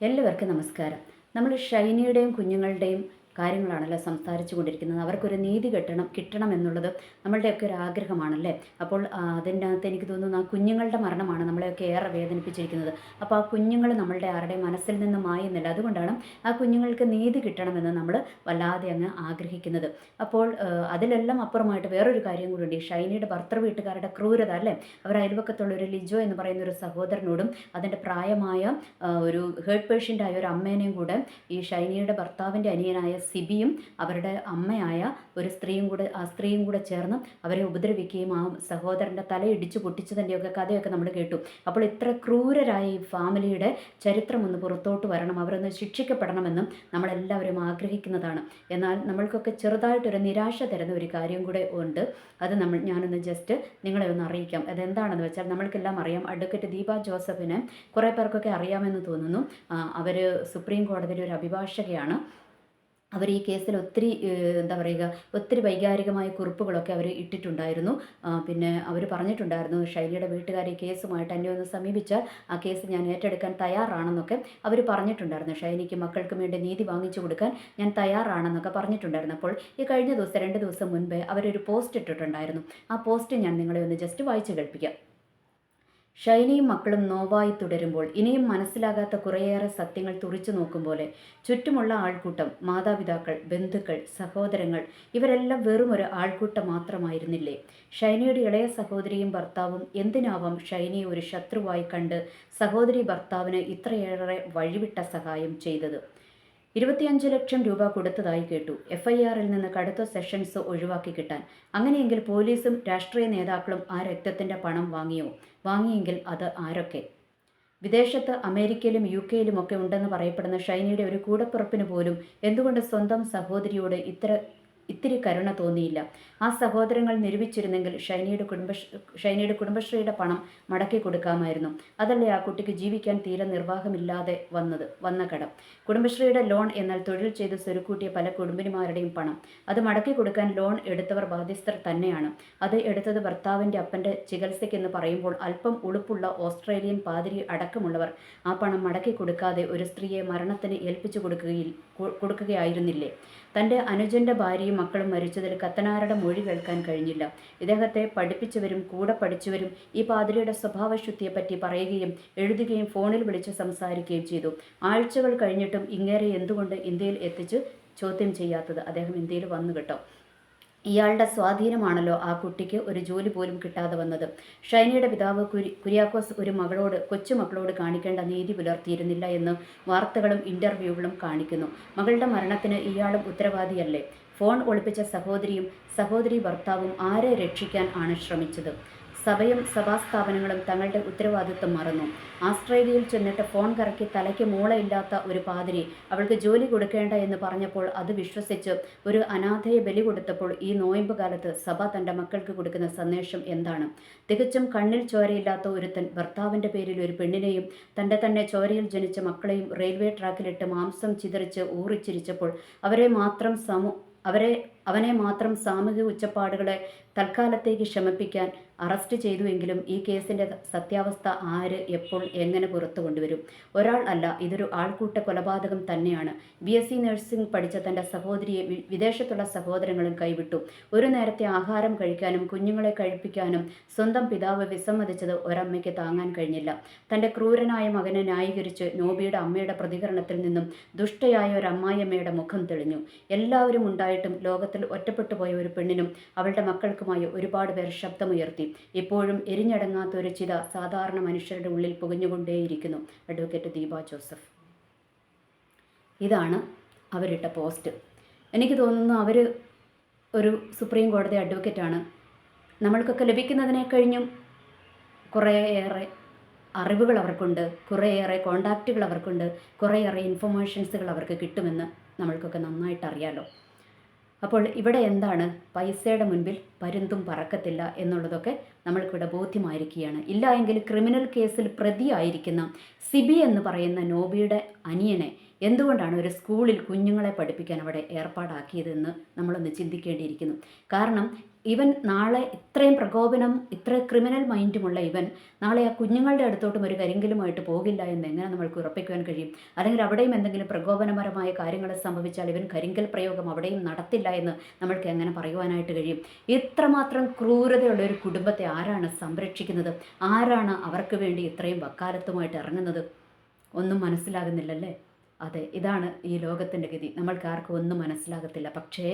എല്ലാവർക്കും നമസ്കാരം. നമ്മൾ ഷൈനിയുടെയും കുഞ്ഞുങ്ങളുടെയും കാര്യങ്ങളാണല്ലോ സംസാരിച്ചു കൊണ്ടിരിക്കുന്നത്. അവർക്കൊരു നീതി കിട്ടണം കിട്ടണം എന്നുള്ളത് നമ്മളുടെയൊക്കെ ഒരു ആഗ്രഹമാണല്ലേ? അപ്പോൾ അതിന്റെ അകത്ത് എനിക്ക് തോന്നുന്നു ആ കുഞ്ഞുങ്ങളുടെ മരണമാണ് നമ്മളെയൊക്കെ ഏറെ വേദനിപ്പിച്ചിരിക്കുന്നത്. അപ്പോൾ ആ കുഞ്ഞുങ്ങൾ നമ്മളുടെ ആരുടെ മനസ്സിൽ നിന്ന് മായുന്നില്ല. അതുകൊണ്ടാണ് ആ കുഞ്ഞുങ്ങൾക്ക് നീതി കിട്ടണമെന്ന് നമ്മൾ വല്ലാതെ അങ്ങ് ആഗ്രഹിക്കുന്നത്. അപ്പോൾ അതിലെല്ലാം അപ്പുറമായിട്ട് വേറൊരു കാര്യം കൂടിയുണ്ട്. ഈ ഷൈനിയുടെ ഭർത്തൃ വീട്ടുകാരുടെ ക്രൂരത അല്ലേ? അവർ അയൽവക്കത്തുള്ള ഒരു ലിജോ എന്ന് പറയുന്ന ഒരു സഹോദരനോടും അതിന്റെ പ്രായമായ ഒരു ഹേർട്ട് പേഷ്യന്റായ ഒരു അമ്മേനെയും കൂടെ ഈ ഷൈനിയുടെ ഭർത്താവിന്റെ അനിയനായ സിബിയും അവരുടെ അമ്മയായ ഒരു സ്ത്രീയും കൂടെ ആ സ്ത്രീയും കൂടെ ചേർന്ന് അവരെ ഉപദ്രവിക്കുകയും ആ സഹോദരന്റെ തലയിടിച്ച് പൊട്ടിച്ചതിന്റെയൊക്കെ കഥയൊക്കെ നമ്മൾ കേട്ടു. അപ്പോൾ ഇത്ര ക്രൂരരായ ഈ ഫാമിലിയുടെ ചരിത്രം ഒന്ന് പുറത്തോട്ട് വരണം അവരൊന്ന് ശിക്ഷിക്കപ്പെടണമെന്നും നമ്മളെല്ലാവരും ആഗ്രഹിക്കുന്നതാണ്. എന്നാൽ നമ്മൾക്കൊക്കെ ചെറുതായിട്ടൊരു നിരാശ തരുന്ന ഒരു കാര്യം കൂടെ ഉണ്ട്. അത് നമ്മൾ ഞാനൊന്ന് ജസ്റ്റ് നിങ്ങളെ ഒന്ന് അറിയിക്കാം. അതെന്താണെന്ന് വെച്ചാൽ നമ്മൾക്കെല്ലാം അറിയാം അഡ്വക്കേറ്റ് ദീപ ജോസഫിനെ കുറേ പേർക്കൊക്കെ അറിയാമെന്ന് തോന്നുന്നു. അവർ സുപ്രീം കോടതിയിലെ ഒരു അഭിഭാഷകയാണ്. അവർ ഈ കേസിൽ ഒത്തിരി എന്താ പറയുക ഒത്തിരി വൈകാരികമായ കുറിപ്പുകളൊക്കെ അവർ ഇട്ടിട്ടുണ്ടായിരുന്നു. പിന്നെ അവർ പറഞ്ഞിട്ടുണ്ടായിരുന്നു ശൈലിയുടെ വീട്ടുകാർ ഈ കേസുമായിട്ട് എന്നെ ഒന്ന് സമീപിച്ചാൽ ആ കേസ് ഞാൻ ഏറ്റെടുക്കാൻ തയ്യാറാണെന്നൊക്കെ അവർ പറഞ്ഞിട്ടുണ്ടായിരുന്നു. ഷൈനിക്ക് മക്കൾക്കും വേണ്ടി നീതി വാങ്ങിച്ചു കൊടുക്കാൻ ഞാൻ തയ്യാറാണെന്നൊക്കെ പറഞ്ഞിട്ടുണ്ടായിരുന്നു. അപ്പോൾ ഈ കഴിഞ്ഞ ദിവസം രണ്ട് ദിവസം മുൻപേ അവരൊരു പോസ്റ്റ് ഇട്ടിട്ടുണ്ടായിരുന്നു. ആ പോസ്റ്റ് ഞാൻ നിങ്ങളെ ഒന്ന് ജസ്റ്റ് വായിച്ചു കേൾപ്പിക്കാം. ഷൈനിയും മക്കളും നോവായി തുടരുമ്പോൾ ഇനിയും മനസ്സിലാകാത്ത കുറേയേറെ സത്യങ്ങൾ തുറിച്ചു നോക്കും പോലെ ചുറ്റുമുള്ള ആൾക്കൂട്ടം മാതാപിതാക്കൾ ബന്ധുക്കൾ സഹോദരങ്ങൾ ഇവരെല്ലാം വെറും ഒരു ആൾക്കൂട്ടം മാത്രമായിരുന്നില്ലേ? ഷൈനയുടെ ഇളയ സഹോദരിയും ഭർത്താവും എന്തിനാവാം ഷൈനയെ ഒരു ശത്രുവായി കണ്ട് സഹോദരി ഭർത്താവിന് ഇത്രയേറെ വഴിവിട്ട സഹായം ചെയ്തത്? ഇരുപത്തിയഞ്ച് ലക്ഷം രൂപ കൊടുത്തതായി കേട്ടു. എഫ് ഐ ആറിൽ നിന്ന് കടുത്ത സെഷൻസ് ഒഴിവാക്കി കിട്ടാൻ. അങ്ങനെയെങ്കിൽ പോലീസും രാഷ്ട്രീയ നേതാക്കളും ആ രക്തത്തിന്റെ പണം വാങ്ങിയോ? വാങ്ങിയെങ്കിൽ അത് ആരൊക്കെ? വിദേശത്ത് അമേരിക്കയിലും യു കെയിലുമൊക്കെ ഉണ്ടെന്ന് പറയപ്പെടുന്ന ഷൈനയുടെ ഒരു കൂടപ്പിറപ്പിന് പോലും എന്തുകൊണ്ട് സ്വന്തം സഹോദരിയോട് ഇത്ര ഇത്തിരി കരുണ തോന്നിയില്ല. ആ സഹോദരങ്ങൾ നിരൂപിച്ചിരുന്നെങ്കിൽ ഷൈനിയുടെ കുടുംബ ഷൈനിയുടെ കുടുംബശ്രീയുടെ പണം മടക്കി കൊടുക്കാമായിരുന്നു. അതല്ലേ ആ കുട്ടിക്ക് ജീവിക്കാൻ തീരെ നിർവാഹമില്ലാതെ വന്നത് വന്ന കടം. കുടുംബശ്രീയുടെ ലോൺ എന്നാൽ തൊഴിൽ ചെയ്ത് സ്വരുക്കൂട്ടിയ പല കുടുംബിനിമാരുടെയും പണം. അത് മടക്കി കൊടുക്കാൻ ലോൺ എടുത്തവർ ബാധ്യസ്ഥർ തന്നെയാണ്. അത് എടുത്തത് ഭർത്താവിന്റെ അപ്പന്റെ ചികിത്സയ്ക്കെന്ന് പറയുമ്പോൾ അല്പം ഉളുപ്പുള്ള ഓസ്ട്രേലിയൻ പാതിരി അടക്കമുള്ളവർ ആ പണം മടക്കി കൊടുക്കാതെ ഒരു സ്ത്രീയെ മരണത്തിന് ഏൽപ്പിച്ചു കൊടുക്കുകയിൽ കൊടുക്കുകയായിരുന്നില്ലേ? തന്റെ അനുജന്റെ ഭാര്യയും മക്കളും മരിച്ചതിൽ കത്തനാരുടെ മൊഴി കേൾക്കാൻ കഴിഞ്ഞില്ല. ഇദ്ദേഹത്തെ പഠിപ്പിച്ചവരും കൂടെ പഠിച്ചവരും ഈ പാതിരിയുടെ സ്വഭാവശുദ്ധിയെപ്പറ്റി പറയുകയും എഴുതുകയും ഫോണിൽ വിളിച്ച് സംസാരിക്കുകയും ചെയ്തു. ആഴ്ചകൾ കഴിഞ്ഞിട്ടും ഇങ്ങേരെ എന്തുകൊണ്ട് ഇന്ത്യയിൽ എത്തിച്ച് ചോദ്യം ചെയ്യാത്തത്? അദ്ദേഹം ഇന്ത്യയിൽ വന്നു കേട്ടോ. ഇയാളുടെ സ്വാധീനമാണല്ലോ ആ കുട്ടിക്ക് ഒരു ജോലി പോലും കിട്ടാതെ വന്നത്. ഷൈനയുടെ പിതാവ് കുരി കുര്യാക്കോസ് ഒരു മകളോട് കൊച്ചുമക്കളോട് കാണിക്കേണ്ട നീതി പുലർത്തിയിരുന്നില്ല എന്ന് വാർത്തകളും ഇന്റർവ്യൂകളും കാണിക്കുന്നു. മകളുടെ മരണത്തിന് ഇയാളും ഉത്തരവാദിയല്ലേ? ഫോൺ ഒളിപ്പിച്ച സഹോദരിയും സഹോദരി ഭർത്താവും ആരെ രക്ഷിക്കാൻ ആണ് ശ്രമിച്ചത്? സഭയും സഭാസ്ഥാപനങ്ങളും തങ്ങളുടെ ഉത്തരവാദിത്വം മറന്നു. ആസ്ട്രേലിയയിൽ ചെന്നിട്ട് ഫോൺ കറക്കി തലയ്ക്ക് മൂളയില്ലാത്ത ഒരു പാതിരി അവൾക്ക് ജോലി കൊടുക്കേണ്ട എന്ന് പറഞ്ഞപ്പോൾ അത് വിശ്വസിച്ച് ഒരു അനാഥയെ ബലി കൊടുത്തപ്പോൾ ഈ നോയമ്പ് കാലത്ത് സഭ തന്റെ മക്കൾക്ക് കൊടുക്കുന്ന സന്ദേശം എന്താണ്? തികച്ചും കണ്ണിൽ ചോരയില്ലാത്ത ഒരുത്തൻ ഭർത്താവിന്റെ പേരിൽ ഒരു പെണ്ണിനെയും തന്റെ തന്നെ ചോരയിൽ ജനിച്ച മക്കളെയും റെയിൽവേ ട്രാക്കിലിട്ട് മാംസം ചിതറിച്ച് ഊറിച്ചിരിച്ചപ്പോൾ അവരെ മാത്രം സമൂ അവരെ അവനെ മാത്രം സാമൂഹിക ഉച്ചപ്പാടുകളെ തൽക്കാലത്തേക്ക് ശമിപ്പിക്കാൻ അറസ്റ്റ് ചെയ്തുവെങ്കിലും ഈ കേസിന്റെ സത്യാവസ്ഥ ആര് എപ്പോൾ എങ്ങനെ പുറത്തു കൊണ്ടുവരും? ഒരാൾ അല്ല ഇതൊരു ആൾക്കൂട്ട കൊലപാതകം തന്നെയാണ്. ബി എസ് സി നഴ്സിംഗ് പഠിച്ച തന്റെ സഹോദരിയെ വിദേശത്തുള്ള സഹോദരങ്ങളും കൈവിട്ടു. ഒരു നേരത്തെ ആഹാരം കഴിക്കാനും കുഞ്ഞുങ്ങളെ കഴിപ്പിക്കാനും സ്വന്തം പിതാവ് വിസമ്മതിച്ചത് ഒരമ്മയ്ക്ക് താങ്ങാൻ കഴിഞ്ഞില്ല. തന്റെ ക്രൂരനായ മകനെ ന്യായീകരിച്ച് നോബിയുടെ അമ്മയുടെ പ്രതികരണത്തിൽ നിന്നും ദുഷ്ടയായ ഒരു അമ്മായിയമ്മയുടെ മുഖം തെളിഞ്ഞു. എല്ലാവരും ഉണ്ടായിട്ടും ലോകത്തിൽ ഒറ്റപ്പെട്ടു പോയ ഒരു പെണ്ണിനും അവളുടെ മക്കൾക്കുമായി ഒരുപാട് പേർ ശബ്ദമുയർത്തി. ഇപ്പോഴും എരിഞ്ഞടങ്ങാത്ത ഒരു ചിത സാധാരണ മനുഷ്യരുടെ ഉള്ളിൽ പുകഞ്ഞുകൊണ്ടേയിരിക്കുന്നു. Advocate Deepa Joseph. ഇതാണ് അവരിട്ട പോസ്റ്റ്. എനിക്ക് തോന്നുന്നു അവർ ഒരു സുപ്രീം കോടതി അഡ്വക്കേറ്റാണ് നമ്മൾക്കൊക്കെ ലഭിക്കുന്നതിനെ കഴിഞ്ഞും കുറേയേറെ അറിവുകൾ അവർക്കുണ്ട് കുറേയേറെ കോണ്ടാക്റ്റുകൾ അവർക്കുണ്ട് കുറേയേറെ ഇൻഫർമേഷൻസുകൾ അവർക്ക് കിട്ടുമെന്ന് നമ്മൾക്കൊക്കെ നന്നായിട്ട് അറിയാലോ അപ്പോൾ ഇവിടെ എന്താണ്? പൈസയുടെ മുൻപിൽ പരുന്തും പറക്കത്തില്ല എന്നുള്ളതൊക്കെ നമ്മൾക്കിവിടെ ബോധ്യമായിരിക്കുകയാണ്. ഇല്ല എങ്കിൽ ക്രിമിനൽ കേസിൽ പ്രതിയായിരിക്കുന്ന സിബി എന്ന് പറയുന്ന നോബിയുടെ അനിയനെ എന്തുകൊണ്ടാണ് ഒരു സ്കൂളിൽ കുഞ്ഞുങ്ങളെ പഠിപ്പിക്കാൻ അവിടെ ഏർപ്പാടാക്കിയതെന്ന് നമ്മളൊന്ന് ചിന്തിക്കേണ്ടിയിരിക്കുന്നു. കാരണം ഇവൻ നാളെ ഇത്രയും പ്രകോപനം ഇത്ര ക്രിമിനൽ മൈൻഡുമുള്ള ഇവൻ നാളെ ആ കുഞ്ഞുങ്ങളുടെ അടുത്തോട്ടും ഒരു കരിങ്കിലുമായിട്ട് പോകില്ല എന്ന് എങ്ങനെ നമ്മൾക്ക് ഉറപ്പിക്കുവാൻ കഴിയും? അല്ലെങ്കിൽ അവിടെയും എന്തെങ്കിലും പ്രകോപനപരമായ കാര്യങ്ങൾ സംഭവിച്ചാൽ ഇവൻ കരിങ്കൽ പ്രയോഗം അവിടെയും നടത്തില്ല എന്ന് നമ്മൾക്ക് എങ്ങനെ പറയുവാനായിട്ട് കഴിയും? ഇത്രമാത്രം ക്രൂരതയുള്ള ഒരു കുടുംബത്തെ ആരാണ് സംരക്ഷിക്കുന്നത്? ആരാണ് അവർക്ക് വേണ്ടി ഇത്രയും വക്കാലത്തുമായിട്ട് ഇറങ്ങുന്നത്? ഒന്നും മനസ്സിലാകുന്നില്ലല്ലേ? അതെ ഇതാണ് ഈ ലോകത്തിന്റെ ഗതി. നമ്മൾക്ക് ആർക്കും ഒന്നും മനസ്സിലാകത്തില്ല. പക്ഷേ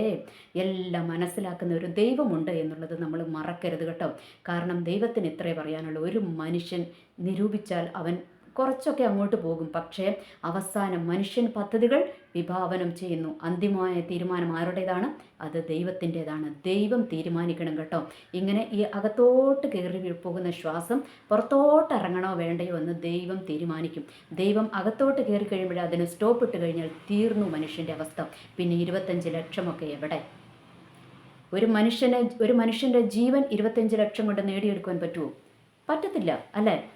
എല്ലാം മനസ്സിലാക്കുന്ന ഒരു ദൈവമുണ്ട് എന്നുള്ളത് നമ്മൾ മറക്കരുത് കേട്ടോ. കാരണം ദൈവത്തിന് ഇത്രേ പറയാനുള്ളൂ. ഒരു മനുഷ്യൻ നിരൂപിച്ചാൽ അവൻ കുറച്ചൊക്കെ അങ്ങോട്ട് പോകും. പക്ഷേ അവസാനം മനുഷ്യൻ പദ്ധതികൾ വിഭാവനം ചെയ്യുന്നു. അന്തിമമായ തീരുമാനം ആരുടേതാണ്? അത് ദൈവത്തിന്റെതാണ്. ദൈവം തീരുമാനിക്കണം കേട്ടോ. ഇങ്ങനെ ഈ അകത്തോട്ട് കയറി പോകുന്ന ശ്വാസം പുറത്തോട്ട് ഇറങ്ങണോ വേണ്ടയോ എന്ന് ദൈവം തീരുമാനിക്കും. ദൈവം അകത്തോട്ട് കയറി കഴിയുമ്പോൾ അതിന് സ്റ്റോപ്പ് ഇട്ട് കഴിഞ്ഞാൽ തീർന്നു മനുഷ്യന്റെ അവസ്ഥ. പിന്നെ ഇരുപത്തഞ്ച് ലക്ഷമൊക്കെ എവിടെ? ഒരു മനുഷ്യനെ ഒരു മനുഷ്യന്റെ ജീവൻ ഇരുപത്തഞ്ച് ലക്ഷം കൊണ്ട് നേടിയെടുക്കാൻ പറ്റുമോ പറ്റത്തില്ല അല്ലേ?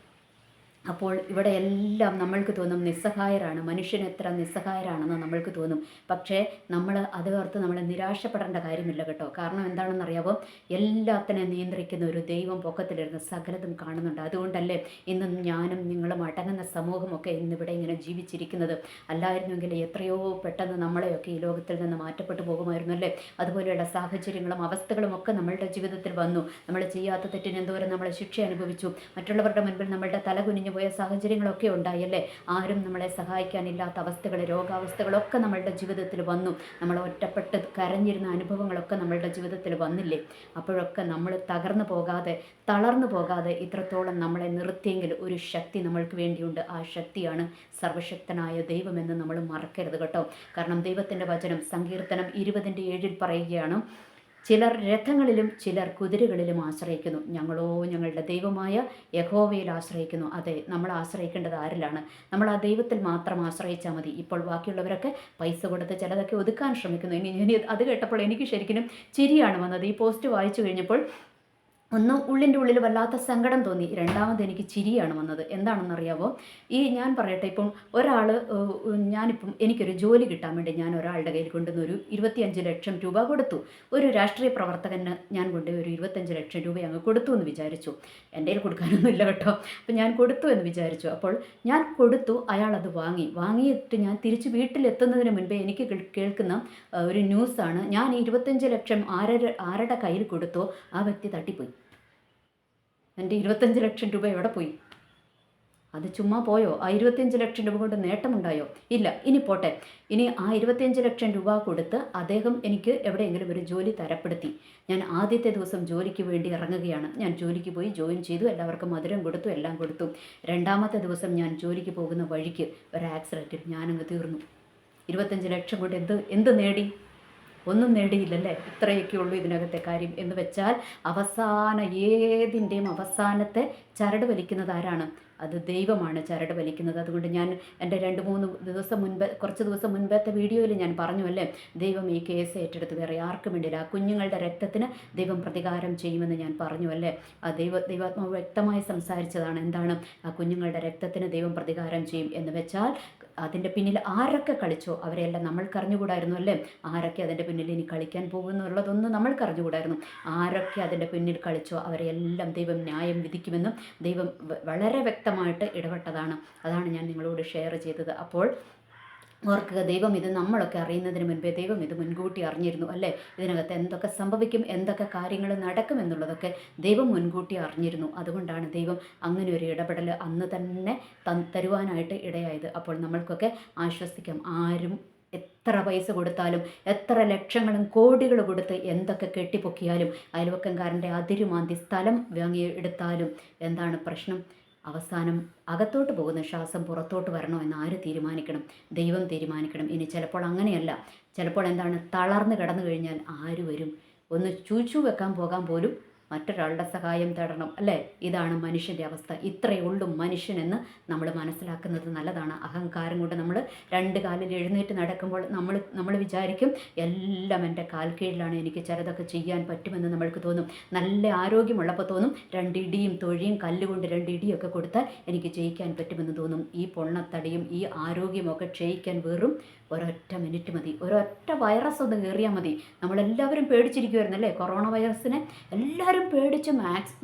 അപ്പോൾ ഇവിടെ എല്ലാം നമ്മൾക്ക് തോന്നും നിസ്സഹായരാണ്. മനുഷ്യൻ എത്ര നിസ്സഹായരാണെന്ന് നമ്മൾക്ക് തോന്നും. പക്ഷേ നമ്മൾ അത് ഓർത്ത് നമ്മൾ നിരാശപ്പെടേണ്ട കാര്യമില്ല കേട്ടോ. കാരണം എന്താണെന്ന് അറിയാമോ എല്ലാത്തിനെ നിയന്ത്രിക്കുന്ന ഒരു ദൈവം പൊക്കത്തിലിരുന്ന് സകലതും കാണുന്നുണ്ട്. അതുകൊണ്ടല്ലേ ഇന്ന് ഞാനും നിങ്ങളും അടങ്ങുന്ന സമൂഹമൊക്കെ ഇന്നിവിടെ ഇങ്ങനെ ജീവിച്ചിരിക്കുന്നത്. അല്ലായിരുന്നെങ്കിൽ എത്രയോ പെട്ടെന്ന് നമ്മളെയൊക്കെ ഈ ലോകത്തിൽ നിന്ന് മാറ്റപ്പെട്ടു പോകുമായിരുന്നു അല്ലേ? അതുപോലെയുള്ള സാഹചര്യങ്ങളും അവസ്ഥകളും ഒക്കെ നമ്മളുടെ ജീവിതത്തിൽ വന്നു. നമ്മൾ ചെയ്യാത്ത തെറ്റിന് എന്തോരം നമ്മൾ ശിക്ഷ അനുഭവിച്ചു. മറ്റുള്ളവരുടെ മുൻപിൽ നമ്മളുടെ തല പോയ സാഹചര്യങ്ങളൊക്കെ ഉണ്ടായല്ലേ ആരും നമ്മളെ സഹായിക്കാനില്ലാത്ത അവസ്ഥകൾ രോഗാവസ്ഥകളൊക്കെ നമ്മളുടെ ജീവിതത്തിൽ വന്നു. നമ്മൾ ഒറ്റപ്പെട്ട് കരഞ്ഞിരുന്ന അനുഭവങ്ങളൊക്കെ നമ്മളുടെ ജീവിതത്തിൽ വന്നില്ലേ? അപ്പോഴൊക്കെ നമ്മൾ തകർന്നു പോകാതെ തളർന്നു പോകാതെ ഇത്രത്തോളം നമ്മളെ നിർത്തിയെങ്കിൽ ഒരു ശക്തി നമ്മൾക്ക് വേണ്ടിയുണ്ട്. ആ ശക്തിയാണ് സർവശക്തനായ ദൈവമെന്ന് നമ്മൾ മറക്കരുത് കേട്ടോ. കാരണം ദൈവത്തിന്റെ വചനം സങ്കീർത്തനം ഇരുപതിന്റെ ഏഴിൽ പറയുകയാണ് ചിലർ രഥങ്ങളിലും ചിലർ കുതിരകളിലും ആശ്രയിക്കുന്നു. ഞങ്ങളോ ഞങ്ങളുടെ ദൈവമായ യഹോവയിൽ ആശ്രയിക്കുന്നു. അതെ നമ്മൾ ആശ്രയിക്കേണ്ടത് ആരിലാണ്? നമ്മൾ ആ ദൈവത്തിൽ മാത്രം ആശ്രയിച്ചാൽ മതി. ഇപ്പോൾ ബാക്കിയുള്ളവരൊക്കെ പൈസ കൊടുത്ത് ചിലതൊക്കെ ഒതുക്കാൻ ശ്രമിക്കുന്നു. ഇനി അത് കേട്ടപ്പോൾ എനിക്ക് ശരിക്കും ചിരിയാണ് വന്നത്. ഈ പോസ്റ്റ് വായിച്ചു കഴിഞ്ഞപ്പോൾ ഒന്ന് ഉള്ളിന്റെ ഉള്ളിൽ വല്ലാത്ത സങ്കടം തോന്നി. രണ്ടാമത് എനിക്ക് ചിരിയാണ് വന്നത്. എന്താണെന്നറിയാവോ? ഈ ഞാൻ പറയട്ടെ ഇപ്പം ഒരാൾ ഞാനിപ്പം എനിക്കൊരു ജോലി കിട്ടാൻ വേണ്ടി ഞാൻ ഒരാളുടെ കയ്യിൽ കൊണ്ടുവന്ന് ഒരു ഇരുപത്തിയഞ്ച് ലക്ഷം രൂപ കൊടുത്തു. ഒരു രാഷ്ട്രീയ പ്രവർത്തകന് ഞാൻ കൊണ്ട് ഒരു ഇരുപത്തഞ്ച് ലക്ഷം രൂപ അങ്ങ് കൊടുത്തു എന്ന് വിചാരിച്ചു. എന്റെ കയ്യിൽ കൊടുക്കാനൊന്നുമില്ല കേട്ടോ. അപ്പം ഞാൻ കൊടുത്തു എന്ന് വിചാരിച്ചു. അപ്പോൾ ഞാൻ കൊടുത്തു അയാൾ അത് വാങ്ങി. വാങ്ങിയിട്ട് ഞാൻ തിരിച്ച് വീട്ടിലെത്തുന്നതിന് മുൻപേ എനിക്ക് കേൾക്കുന്ന ഒരു ന്യൂസാണ്. ഞാൻ ഇരുപത്തഞ്ച് ലക്ഷം ആരുടെ ആരുടെ കയ്യിൽ കൊടുത്തോ ആ വ്യക്തി തട്ടിപ്പോയി. എന്റെ ഇരുപത്തഞ്ച് ലക്ഷം രൂപ എവിടെ പോയി? അത് ചുമ്മാ പോയോ? ആ ഇരുപത്തിയഞ്ച് ലക്ഷം രൂപ കൊണ്ട് നേട്ടമുണ്ടായോ? ഇല്ല ഇനി പോട്ടെ. ഇനി ആ ഇരുപത്തിയഞ്ച് ലക്ഷം രൂപ കൊടുത്ത് അദ്ദേഹം എനിക്ക് എവിടെയെങ്കിലും ഒരു ജോലി തരപ്പെടുത്തി. ഞാൻ ആദ്യത്തെ ദിവസം ജോലിക്ക് വേണ്ടി ഇറങ്ങുകയാണ്. ഞാൻ ജോലിക്ക് പോയി ജോയിൻ ചെയ്തു. എല്ലാവർക്കും മധുരം കൊടുത്തു എല്ലാം കൊടുത്തു. രണ്ടാമത്തെ ദിവസം ഞാൻ ജോലിക്ക് പോകുന്ന വഴിക്ക് ഒരു ആക്സിഡന്റിൽ ഞാനങ്ങ് തീർന്നു. ഇരുപത്തഞ്ച് ലക്ഷം കൊണ്ട് എന്ത് എന്ത് നേടി? ഒന്നും നേടിയില്ലല്ലേ? ഇത്രയൊക്കെ ഉള്ളൂ ഇതിനകത്തെ കാര്യം എന്ന് വെച്ചാൽ അവസാന ഏതിന്റെയും അവസാനത്തെ ചരട് വലിക്കുന്നത് ആരാണ്? അത് ദൈവമാണ് ചരട് വലിക്കുന്നത്. അതുകൊണ്ട് ഞാൻ എന്റെ രണ്ട് മൂന്ന് ദിവസം മുൻപ് കുറച്ച് ദിവസം മുൻപത്തെ വീഡിയോയിൽ ഞാൻ പറഞ്ഞു അല്ലേ? ദൈവം ഈ കേസ് ഏറ്റെടുത്ത് വേറെ ആർക്കും വേണ്ടിയില്ല. ആ കുഞ്ഞുങ്ങളുടെ രക്തത്തിന് ദൈവം പ്രതികാരം ചെയ്യുമെന്ന് ഞാൻ പറഞ്ഞു അല്ലേ? ആ ദൈവ ദൈവാത്മാവ് വ്യക്തമായി സംസാരിച്ചതാണ് എന്താണ്? ആ കുഞ്ഞുങ്ങളുടെ രക്തത്തിന് ദൈവം പ്രതികാരം ചെയ്യും എന്ന് വെച്ചാൽ അതിന്റെ പിന്നിൽ ആരൊക്കെ കളിച്ചോ അവരെല്ലാം നമ്മൾക്കറിഞ്ഞുകൂടായിരുന്നു അല്ലേ? ആരൊക്കെ അതിന്റെ പിന്നിൽ ഇനി കളിക്കാൻ പോകുന്നുള്ളതൊന്നും നമ്മൾക്കറിഞ്ഞുകൂടായിരുന്നു. ആരൊക്കെ അതിന്റെ പിന്നിൽ കളിച്ചോ അവരെല്ലാം ദൈവം ന്യായം വിധിക്കുമെന്നും ദൈവം വളരെ വ്യക്തമായിട്ട് ഇടപെട്ടതാണ്. അതാണ് ഞാൻ നിങ്ങളോട് ഷെയർ ചെയ്തത്. അപ്പോൾ ഓർക്കുക ദൈവം ഇത് നമ്മളൊക്കെ അറിയുന്നതിന് മുൻപേ ദൈവം ഇത് മുൻകൂട്ടി അറിഞ്ഞിരുന്നു അല്ലേ? ഇതിനകത്ത് എന്തൊക്കെ സംഭവിക്കും എന്തൊക്കെ കാര്യങ്ങൾ നടക്കും എന്നുള്ളതൊക്കെ ദൈവം മുൻകൂട്ടി അറിഞ്ഞിരുന്നു. അതുകൊണ്ടാണ് ദൈവം അങ്ങനെ ഒരു ഇടപെടൽ അന്ന് തന്നെ തരുവാനായിട്ട് ഇടയായത്. അപ്പോൾ നമ്മൾക്കൊക്കെ ആശ്വസിക്കാം. ആരും എത്ര പൈസ കൊടുത്താലും എത്ര ലക്ഷങ്ങളും കോടികൾ കൊടുത്ത് എന്തൊക്കെ കെട്ടിപ്പൊക്കിയാലും അയൽവക്കംകാരന്റെ അതിരുമാന്തി സ്ഥലം വാങ്ങിയെടുത്താലും എന്താണ് പ്രശ്നം? അവസാനം അകത്തോട്ട് പോകുന്ന ശ്വാസം പുറത്തോട്ട് വരണോ എന്ന് ആര് തീരുമാനിക്കണം? ദൈവം തീരുമാനിക്കണം. ഇനി ചിലപ്പോൾ അങ്ങനെയല്ല. ചിലപ്പോൾ എന്താണ്? തളർന്ന് കിടന്നു കഴിഞ്ഞാൽ ആര് വരും? ഒന്ന് ചൂച്ചു വെക്കാൻ പോകാൻ പോലും മറ്റൊരാളുടെ സഹായം തേടണം അല്ലേ? ഇതാണ് മനുഷ്യന്റെ അവസ്ഥ. ഇത്രയേ ഉള്ളൂ മനുഷ്യനെന്ന് നമ്മൾ മനസ്സിലാക്കുന്നത് നല്ലതാണ്. അഹങ്കാരം കൊണ്ട് നമ്മൾ രണ്ട് കാലിൽ എഴുന്നേറ്റ് നടക്കുമ്പോൾ നമ്മൾ നമ്മൾ വിചാരിക്കും എല്ലാം എന്റെ കാൽ കീഴിലാണ് എനിക്ക് ചിലതൊക്കെ ചെയ്യാൻ പറ്റുമെന്ന് നമ്മൾക്ക് തോന്നും. നല്ല ആരോഗ്യമുള്ളപ്പോൾ തോന്നും രണ്ടിടിയും തൊഴിയും കല്ലുകൊണ്ട് രണ്ടിടിയൊക്കെ കൊടുത്താൽ എനിക്ക് ജയിക്കാൻ പറ്റുമെന്ന് തോന്നും. ഈ പൊണ്ണത്തടിയും ഈ ആരോഗ്യമൊക്കെ ക്ഷയിക്കാൻ വെറും ഒരൊറ്റ മിനിറ്റ് മതി. ഒരൊറ്റ വൈറസ് ഒന്ന് കയറിയാൽ മതി. നമ്മളെല്ലാവരും പേടിച്ചിരിക്കുമായിരുന്നു അല്ലേ കൊറോണ വൈറസിനെ എല്ലാവരും പേടിച്ച് മാക്സ്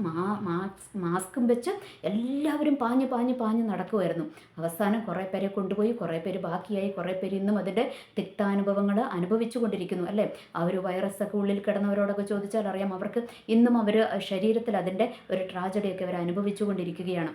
മാക്സ് മാസ്കും വെച്ച് എല്ലാവരും പാഞ്ഞ് പാഞ്ഞ് പാഞ്ഞ് നടക്കുമായിരുന്നു അവസാനം കുറേ പേരെ കൊണ്ടുപോയി കുറേ പേര് ബാക്കിയായി കുറേ പേര് ഇന്നും അതിന്റെ തിക്താനുഭവങ്ങൾ അനുഭവിച്ചു കൊണ്ടിരിക്കുന്നു അല്ലേ? ആ ഒരു വൈറസൊക്കെ ഉള്ളിൽ കിടന്നവരോടൊക്കെ ചോദിച്ചാൽ അറിയാം അവർക്ക് ഇന്നും അവർ ശരീരത്തിൽ അതിന്റെ ഒരു ട്രാജഡിയൊക്കെ അവർ അനുഭവിച്ചു കൊണ്ടിരിക്കുകയാണ്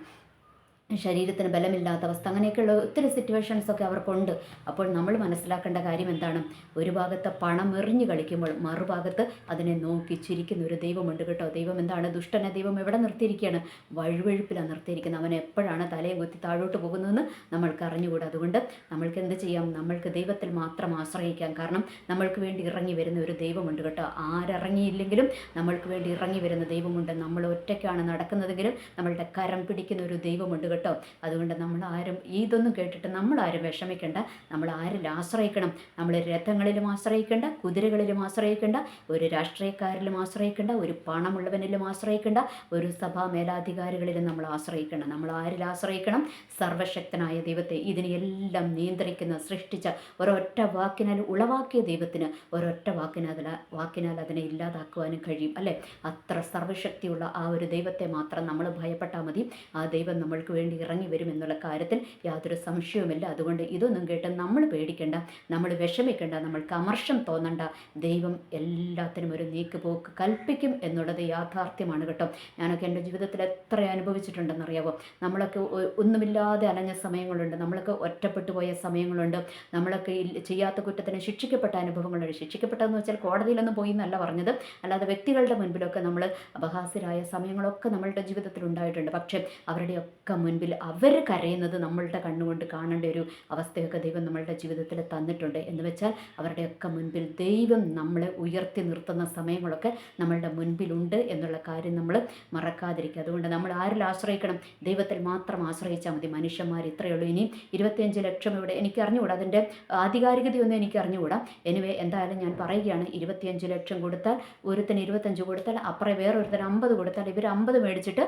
ശരീരത്തിന് ബലമില്ലാത്ത അവസ്ഥ അങ്ങനെയൊക്കെയുള്ള ഒത്തിരി സിറ്റുവേഷൻസ് ഒക്കെ അവർക്കുണ്ട്. അപ്പോൾ നമ്മൾ മനസ്സിലാക്കേണ്ട കാര്യം എന്താണ്? ഒരു ഭാഗത്ത് പണം എറിഞ്ഞു കളിക്കുമ്പോൾ മറുഭാഗത്ത് അതിനെ നോക്കി ചിരിക്കുന്ന ഒരു ദൈവമുണ്ട് കേട്ടോ. ദൈവം എന്താണ്? ദുഷ്ടനെ ദൈവം എവിടെ നിർത്തിയിരിക്കുകയാണ്? വഴുവഴുപ്പിലാണ് നിർത്തിയിരിക്കുന്നത്. അവൻ എപ്പോഴാണ് തലയെ കുത്തി താഴോട്ട് പോകുന്നതെന്ന് നമ്മൾക്ക് അറിഞ്ഞുകൂടാ. അതുകൊണ്ട് നമ്മൾക്ക് എന്ത് ചെയ്യാം? നമ്മൾക്ക് ദൈവത്തിൽ മാത്രം ആശ്രയിക്കാം. കാരണം നമ്മൾക്ക് വേണ്ടി ഇറങ്ങി വരുന്ന ഒരു ദൈവമുണ്ട് കേട്ടോ. ആരിറങ്ങിയില്ലെങ്കിലും നമ്മൾക്ക് വേണ്ടി ഇറങ്ങി വരുന്ന ദൈവമുണ്ട്. നമ്മൾ ഒറ്റയ്ക്കാണ് നടക്കുന്നതെങ്കിലും നമ്മളുടെ കരം പിടിക്കുന്ന ഒരു ദൈവമുണ്ട് കേട്ടോ. അതുകൊണ്ട് നമ്മൾ ആരും ഇതൊന്നും കേട്ടിട്ട് നമ്മൾ ആരും വിഷമിക്കേണ്ട. നമ്മൾ ആരിൽ ആശ്രയിക്കണം. നമ്മൾ രഥങ്ങളിലും ആശ്രയിക്കേണ്ട കുതിരകളിലും ആശ്രയിക്കേണ്ട ഒരു രാഷ്ട്രീയക്കാരിലും ആശ്രയിക്കേണ്ട ഒരു പണമുള്ളവനിലും ആശ്രയിക്കേണ്ട ഒരു സഭാ മേലാധികാരികളിലും നമ്മൾ ആശ്രയിക്കണം. നമ്മൾ ആരിൽ ആശ്രയിക്കണം? സർവശക്തനായ ദൈവത്തെ. ഇതിനെയെല്ലാം നിയന്ത്രിക്കുന്ന സൃഷ്ടിച്ച ഒരൊറ്റ വാക്കിനാൽ ഉളവാക്കിയ ദൈവത്തിന് ഒരൊറ്റ വാക്കിനാൽ വാക്കിനാൽ അതിനെ ഇല്ലാതാക്കുവാനും കഴിയും അല്ലേ? അത്ര സർവശക്തിയുള്ള ആ ഒരു ദൈവത്തെ മാത്രം നമ്മൾ ഭയപ്പെട്ടാൽ മതി. ആ ദൈവം നമ്മൾക്ക് വേണ്ടി ഇറങ്ങി വരും എന്നുള്ള കാര്യത്തിൽ യാതൊരു സംശയവുമില്ല. അതുകൊണ്ട് ഇതൊന്നും കേട്ട് നമ്മൾ പേടിക്കേണ്ട നമ്മൾ വിഷമിക്കേണ്ട നമ്മൾക്ക് അമർഷം തോന്നണ്ട. ദൈവം എല്ലാത്തിനും ഒരു നീക്കുപോക്ക് കൽപ്പിക്കും എന്നുള്ളത് യാഥാർത്ഥ്യമാണ് കേട്ടോ. ഞാനൊക്കെ എന്റെ ജീവിതത്തിൽ എത്ര അനുഭവിച്ചിട്ടുണ്ടെന്നറിയാവോ? നമ്മളൊക്കെ ഒന്നുമില്ലാതെ അലഞ്ഞ സമയങ്ങളുണ്ട്. നമ്മളൊക്കെ ഒറ്റപ്പെട്ടു പോയ സമയങ്ങളുണ്ട്. നമ്മളൊക്കെ ചെയ്യാത്ത കുറ്റത്തിന് ശിക്ഷിക്കപ്പെട്ട അനുഭവങ്ങളുണ്ട്. ശിക്ഷിക്കപ്പെട്ടതെന്ന് വെച്ചാൽ കോടതിയിലൊന്നും പോയി എന്നല്ല പറഞ്ഞത്. അല്ലാതെ വ്യക്തികളുടെ മുൻപിലൊക്കെ നമ്മൾ അപഹാസ്യരായ സമയങ്ങളൊക്കെ നമ്മളുടെ ജീവിതത്തിൽ ഉണ്ടായിട്ടുണ്ട് പക്ഷേ അവരുടെയൊക്കെ മുൻപിൽ അവർ കരയുന്നത് നമ്മളുടെ കണ്ണുകൊണ്ട് കാണേണ്ട ഒരു അവസ്ഥയൊക്കെ ദൈവം നമ്മളുടെ ജീവിതത്തിൽ തന്നിട്ടുണ്ട്. എന്ന് വെച്ചാൽ അവരുടെയൊക്കെ മുൻപിൽ ദൈവം നമ്മളെ ഉയർത്തി നിർത്തുന്ന സമയങ്ങളൊക്കെ നമ്മളുടെ മുൻപിലുണ്ട് എന്നുള്ള കാര്യം നമ്മൾ മറക്കാതിരിക്കുക. അതുകൊണ്ട് നമ്മൾ ആരിൽ ആശ്രയിക്കണം? ദൈവത്തിൽ മാത്രം ആശ്രയിച്ചാൽ മതി. മനുഷ്യന്മാർ ഇത്രയേ ഉള്ളൂ ഇനിയും ഇരുപത്തിയഞ്ച് ലക്ഷം ഇവിടെ എനിക്ക് അറിഞ്ഞുകൂടാ? അതിന്റെ ആധികാരികതയൊന്നും എനിക്ക് അറിഞ്ഞുകൂടാ? എനിവേ എന്തായാലും ഞാൻ പറയുകയാണ് ഇരുപത്തിയഞ്ച് ലക്ഷം കൊടുത്താൽ ഒരുത്തിന് ഇരുപത്തഞ്ച് കൊടുത്താൽ അപ്പുറം വേറൊരുത്തന് അമ്പത് കൊടുത്താൽ ഇവർ അമ്പത് മേടിച്ചിട്ട്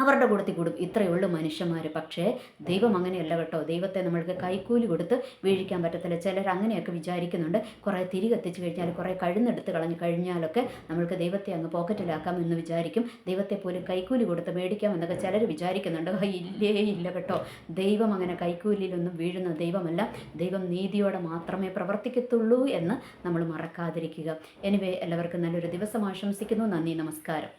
അവരുടെ കൂടത്തിൽ കൂടും. ഇത്രയേ ഉള്ളൂ മനുഷ്യന്മാർ പക്ഷേ ദൈവം അങ്ങനെയല്ല കേട്ടോ. ദൈവത്തെ നമ്മൾക്ക് കൈക്കൂലി കൊടുത്ത് വീഴിക്കാൻ പറ്റത്തില്ല. ചിലർ അങ്ങനെയൊക്കെ വിചാരിക്കുന്നുണ്ട്. കുറേ തിരി കത്തിച്ച് കഴിഞ്ഞാൽ കുറേ കഴുന്നെടുത്ത് കളഞ്ഞു കഴിഞ്ഞാലൊക്കെ നമ്മൾക്ക് ദൈവത്തെ അങ്ങ് പോക്കറ്റിലാക്കാം എന്ന് വിചാരിക്കും. ദൈവത്തെ പോലും കൈക്കൂലി കൊടുത്ത് മേടിക്കാം എന്നൊക്കെ ചിലർ വിചാരിക്കുന്നുണ്ട്. ഇല്ലേ ഇല്ല കേട്ടോ. ദൈവം അങ്ങനെ കൈക്കൂലിയിലൊന്നും വീഴുന്ന ദൈവമല്ല. ദൈവം നീതിയോടെ മാത്രമേ പ്രവർത്തിക്കത്തുള്ളൂ എന്ന് നമ്മൾ മറക്കാതിരിക്കുക. എനിവേ എല്ലാവർക്കും നല്ലൊരു ദിവസം ആശംസിക്കുന്നു. നന്ദി നമസ്കാരം.